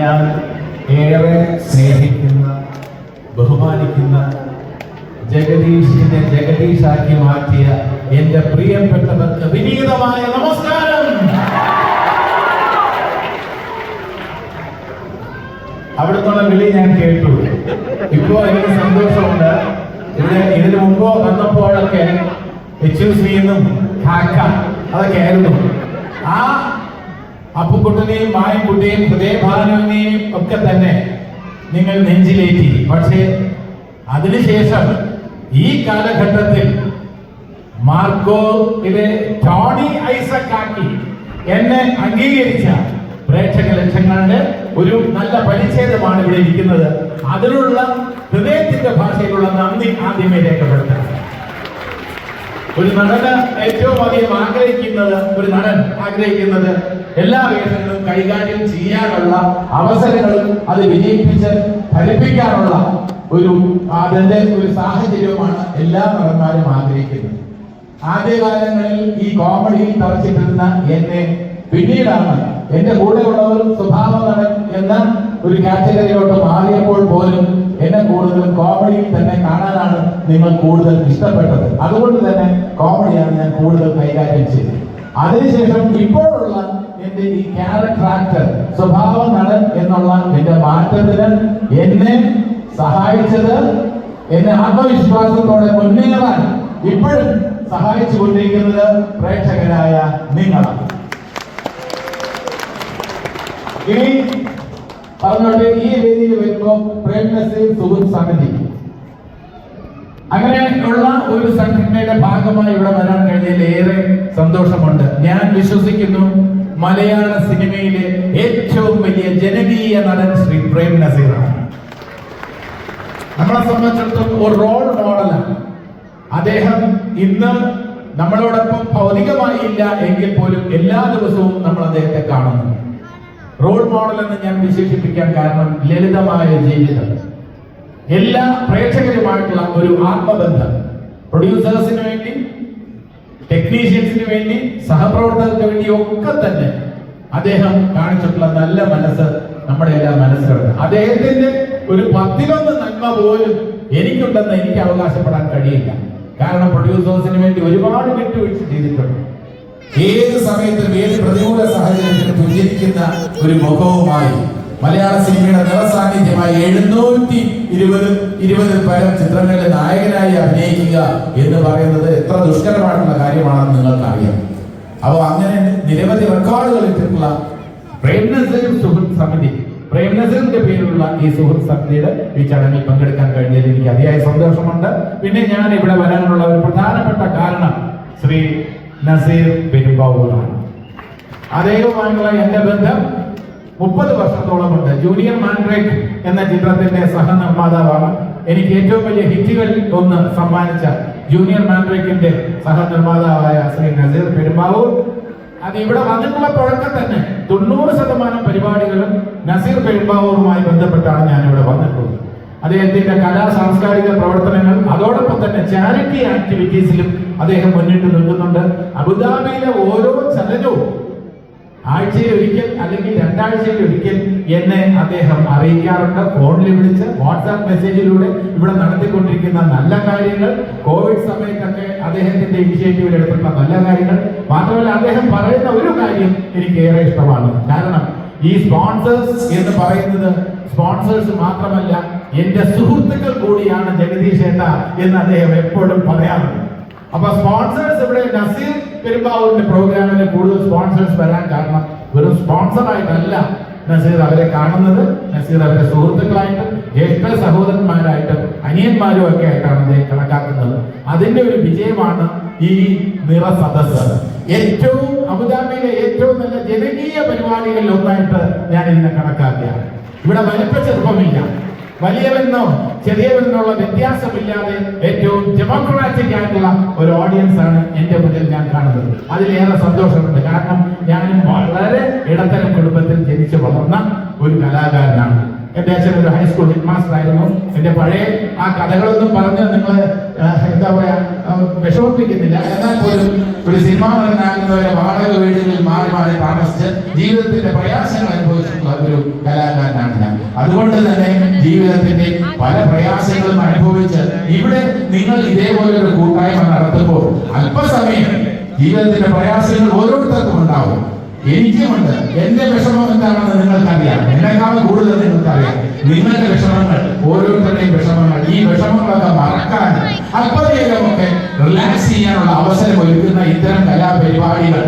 ഞാൻ ഏറെ സ്നേഹിക്കുന്ന ബഹുമാനിക്കുന്ന ജഗദീഷിനെ ജഗദീഷാക്കി മാറ്റിയ എന്റെ പ്രിയപ്പെട്ടവർക്ക് വിനീതമായ നമസ്കാരം. അവിടുന്നുള്ള വിളി ഞാൻ കേട്ടു. ഇപ്പോ എനിക്ക് സന്തോഷമുണ്ട്. ഇവിടെ ഇതിനു മുമ്പോ വന്നപ്പോഴൊക്കെ എച്ച് കാക്ക അതൊക്കെ ആയിരുന്നു. ആ അപ്പുക്കുട്ടനെയും മായൻകുട്ടിയും ഹൃദയഭാനുവിനെയും ഒക്കെ തന്നെ നിങ്ങൾ നെഞ്ചിലേറ്റി. പക്ഷേ അതിനുശേഷം ഈ കാലഘട്ടത്തിൽ മാർക്കോ ഇത് ടോണി ഐസക് ആക്കി എന്നെ അംഗീകരിച്ച പ്രേക്ഷക ലക്ഷങ്ങളുടെ ഒരു നല്ല പരിച്ഛേദമാണ് ഇവിടെ ഇരിക്കുന്നത്. അതിനുള്ള ഹൃദയത്തിന്റെ ഭാഷയിലുള്ള നന്ദി ആദ്യമേ രേഖപ്പെടുത്താം. ഒരു നടന് ഏറ്റവും അധികം ആഗ്രഹിക്കുന്നത് ഒരു നടൻ ആഗ്രഹിക്കുന്നത് എല്ലാ വേഷങ്ങളും കൈകാര്യം ചെയ്യാനുള്ള അവസരങ്ങളും അത് വിജയിപ്പിച്ച് ഫലിപ്പിക്കാനുള്ള ഒരു അതിന്റെ ഒരു സാഹചര്യവുമാണ് എല്ലാ നടന്മാരും ആഗ്രഹിക്കുന്നത്. ആദ്യകാലങ്ങളിൽ ഈ കോമഡിയിൽ തറച്ചിട്ടിരുന്ന എന്നെ പിന്നീടാണ് എന്റെ കൂടെയുള്ളവർ സ്വഭാവ നടൻ എന്ന ഒരു കാറ്റഗറിയിലോട്ട് മാറിയപ്പോൾ പോലും എന്നെ കൂടുതലും കോമഡിയിൽ തന്നെ കാണാനാണ് നിങ്ങൾ കൂടുതൽ ഇഷ്ടപ്പെട്ടത്. അതുകൊണ്ട് തന്നെ കോമഡിയാണ് ഞാൻ കൂടുതൽ കൈകാര്യം ചെയ്തത് അതിനുശേഷം ഇപ്പോഴുള്ള എന്റെ ഈ ക്യാരക്ടർ ആക്ടർ സ്വഭാവ നടൻ എന്നുള്ള എന്റെ മാറ്റത്തിന് എന്നെ സഹായിച്ചത് എന്നെ ആത്മവിശ്വാസത്തോടെ മുന്നേറാൻ ഇപ്പോഴും സഹായിച്ചു കൊണ്ടിരിക്കുന്നത് പ്രേക്ഷകരായ നിങ്ങളാണ്. ഇനി പറഞ്ഞോട്ടെ ഈ വേദിയിൽ വരുമ്പോൾ പ്രേം നസീർ സുഹൃത്ത് സമിതി. അങ്ങനെയുള്ള ഒരു സംഘടനയുടെ ഭാഗമായി ഇവിടെ വരാൻ കഴിഞ്ഞതിൽ ഏറെ സന്തോഷമുണ്ട്. ഞാൻ വിശ്വസിക്കുന്നു മലയാള സിനിമയിലെ ഏറ്റവും വലിയ ജനകീയ നടൻ ശ്രീ പ്രേം നസീറാണ് നമ്മളെ സംബന്ധിച്ചിടത്തോളം ഒരു റോൾ മോഡലാണ് അദ്ദേഹം ഇന്ന് നമ്മളോടൊപ്പം ഭൗതികമായി ഇല്ല എങ്കിൽ പോലും എല്ലാ ദിവസവും നമ്മൾ അദ്ദേഹത്തെ കാണുന്നു. റോൾ മോഡൽ എന്ന് ഞാൻ വിശേഷിപ്പിക്കാൻ കാരണം ലളിതമായ ജീവിതം. എല്ലാ പ്രേക്ഷകരുമായിട്ടുള്ള ഒരു ആത്മബന്ധം. പ്രൊഡ്യൂസേഴ്സിന് വേണ്ടി ടെക്നീഷ്യൻസിന് വേണ്ടി സഹപ്രവർത്തകർക്ക് വേണ്ടി ഒക്കെ തന്നെ അദ്ദേഹം കാണിച്ചിട്ടുള്ള നല്ല മനസ്സ് നമ്മുടെ എല്ലാ മനസ്സിലുണ്ട്. അദ്ദേഹത്തിന്റെ ഒരു പത്തിലൊന്ന് നന്മ പോലും എനിക്കുണ്ടെന്ന് എനിക്ക് അവകാശപ്പെടാൻ കഴിയില്ല. കാരണം പ്രൊഡ്യൂസേഴ്സിന് വേണ്ടി ഒരുപാട് വിട്ടുവീഴ്ച ചെയ്തിട്ടുണ്ട്. ഏത് സമയത്തും ഏത് പ്രതികൂല സാഹചര്യത്തിലും പുഞ്ചിരിക്കുന്ന ഒരു മുഖവുമായി മലയാള സിനിമയുടെ നിറസാന്നിധ്യമായി എഴുന്നൂറ്റി ഇരുപത് ഇരുപതിൽ പരം ചിത്രങ്ങളിലെ നായകനായി അഭിനയിക്കുക എന്ന് പറയുന്നത് എത്ര ദുഷ്കരമായിട്ടുള്ള കാര്യമാണെന്ന് നിങ്ങൾക്കറിയാം. അപ്പോൾ അങ്ങനെ നിരവധി റെക്കോർഡുകൾ ഇട്ടിട്ടുള്ള പ്രേംനസീർ സുഹൃത്ത് സമിതി പ്രേംനസീറിന്റെ പേരിലുള്ള ഈ സുഹൃത്ത് സമിതിയുടെ ഈ ചടങ്ങിൽ പങ്കെടുക്കാൻ കഴിഞ്ഞതിൽ എനിക്ക് അതിയായ സന്തോഷമുണ്ട്. പിന്നെ ഞാൻ ഇവിടെ വരാനുള്ള ഒരു പ്രധാനപ്പെട്ട കാരണം ശ്രീ നസീർ പെരുമ്പാവൂരാണ് അദ്ദേഹവുമായുള്ള എന്റെ ബന്ധം മുപ്പത് വർഷത്തോളമുണ്ട്. ജൂനിയർ മാൻഡ്രേക്ക് എന്ന ചിത്രത്തിന്റെ സഹനിർമ്മാതാവാണ്. എനിക്ക് ഏറ്റവും വലിയ ഹിറ്റുകൾ ഒന്ന് സമ്മാനിച്ച ജൂനിയർ മാൻഡ്രേക്കിന്റെ സഹനിർമ്മാതാവായ ശ്രീ നസീർ പെരുമ്പാവൂർ. അത് ഇവിടെ വന്നിട്ടുള്ള തുടക്കം തന്നെ തൊണ്ണൂറ് ശതമാനം പരിപാടികളും നസീർ പെരുമ്പാവൂറുമായി ബന്ധപ്പെട്ടാണ് ഞാൻ അദ്ദേഹത്തിന്റെ കലാ സാംസ്കാരിക പ്രവർത്തനങ്ങൾ അതോടൊപ്പം തന്നെ ചാരിറ്റി ആക്ടിവിറ്റീസിലും അദ്ദേഹം മുന്നിട്ട് നിൽക്കുന്നുണ്ട്. അബുദാബിയിലെ ഓരോ ചലനവും ആഴ്ചയിൽ ഒരിക്കൽ അല്ലെങ്കിൽ രണ്ടാഴ്ചയിൽ ഒരിക്കൽ എന്നെ അദ്ദേഹം അറിയിക്കാറുണ്ട്. ഫോണിൽ വിളിച്ച് വാട്സാപ്പ് മെസ്സേജിലൂടെ ഇവിടെ നടത്തിക്കൊണ്ടിരിക്കുന്ന നല്ല കാര്യങ്ങൾ കോവിഡ് സമയത്തൊക്കെ അദ്ദേഹത്തിന്റെ ഇനിഷ്യേറ്റീവിൽ എടുത്തിട്ടുള്ള നല്ല കാര്യങ്ങൾ. മാത്രമല്ല അദ്ദേഹം പറയുന്ന ഒരു കാര്യം എനിക്ക് ഏറെ ഇഷ്ടമാണ്. കാരണം ഈ സ്പോൺസേഴ്സ് എന്ന് പറയുന്നത് സ്പോൺസേഴ്സ് മാത്രമല്ല എന്റെ സുഹൃത്തുക്കൾ കൂടിയാണ് ജഗദീഷ് ഏട്ട എന്ന് അദ്ദേഹം എപ്പോഴും പറയാറുണ്ട്. അപ്പൊ സ്പോൺസേഴ്സ് ഇവിടെ നസീർ പെരുമ്പാവൂരിന്റെ പ്രോഗ്രാമിന് കൂടുതൽ സ്പോൺസേഴ്സ് വരാൻ കാരണം ഒരു സ്പോൺസർ ആയിട്ടല്ല നസീർ അവരെ കാണുന്നത്. നസീർ അവരെ സുഹൃത്തുക്കളായിട്ടും ജ്യേഷ്ഠ സഹോദരന്മാരായിട്ടും അനിയന്മാരും ഒക്കെ ആയിട്ടാണ് അദ്ദേഹം കണക്കാക്കുന്നത്. അതിന്റെ ഒരു വിജയമാണ് ഈ നിറ സദസ് ഏറ്റവും അബുദാബിയിലെ ഏറ്റവും നല്ല ജനകീയ പരിപാടികളിൽ ഒന്നായിട്ട് ഞാൻ ഇതിനെ കണക്കാക്കുകയാണ്. ഇവിടെ വലിപ്പ ചെറുപ്പമില്ല. വലിയവെന്നോ ചെറിയവെന്നുള്ള വ്യത്യാസമില്ലാതെ ഏറ്റവും ഡെമോക്രാറ്റിക് ആയിട്ടുള്ള ഒരു ഓഡിയൻസ് ആണ് എന്റെ മുന്നിൽ ഞാൻ കാണുന്നത്. അതിലേറെ സന്തോഷമുണ്ട്. കാരണം ഞാനും വളരെ ഇടത്തരം കുടുംബത്തിൽ ജനിച്ചു വളർന്ന ഒരു കലാകാരനാണ്. എന്റെ അച്ഛൻ ഒരു ഹൈസ്കൂൾ ഹെഡ് മാസ്റ്റർ ആയിരുന്നു. എന്റെ പഴയ ആ കഥകളൊന്നും പറഞ്ഞ് നിങ്ങൾ എന്താ പറയാ വിഷമിപ്പിക്കുന്നില്ല. എന്നാൽ പോലും ഒരു സിനിമാ നടനാകുന്നവരെ വാടക വീടുകളിൽ മാറി മാറി താമസിച്ച് ജീവിതത്തിന്റെ പ്രയാസങ്ങൾ അനുഭവിച്ചിട്ടുള്ള ഒരു കലാകാരനാണ് ഞാൻ. അതുകൊണ്ട് തന്നെ ജീവിതത്തിന്റെ പല പ്രയാസങ്ങളും അനുഭവിച്ച് ഇവിടെ നിങ്ങൾ ഇതേപോലെ ഒരു കൂട്ടായ്മ നടത്തുമ്പോൾ അല്പസമയം ജീവിതത്തിന്റെ പ്രയാസങ്ങൾ ഓരോരുത്തർക്കും ഉണ്ടാവും. എനിക്കുമുണ്ട് എന്റെ വിഷമം എന്താണെന്ന് നിങ്ങൾക്കറിയാം. എന്നെക്കാൾ കൂടുതൽ നിങ്ങൾക്കറിയാം. നിങ്ങളുടെ വിഷമങ്ങൾ ഓരോരുത്തരുടെയും വിഷമങ്ങൾ ഈ വിഷമങ്ങളൊക്കെ മറക്കാൻ അല്പനേരമൊക്കെ റിലാക്സ് ചെയ്യാനുള്ള അവസരം ഒരുക്കുന്ന ഇത്തരം കലാപരിപാടികൾ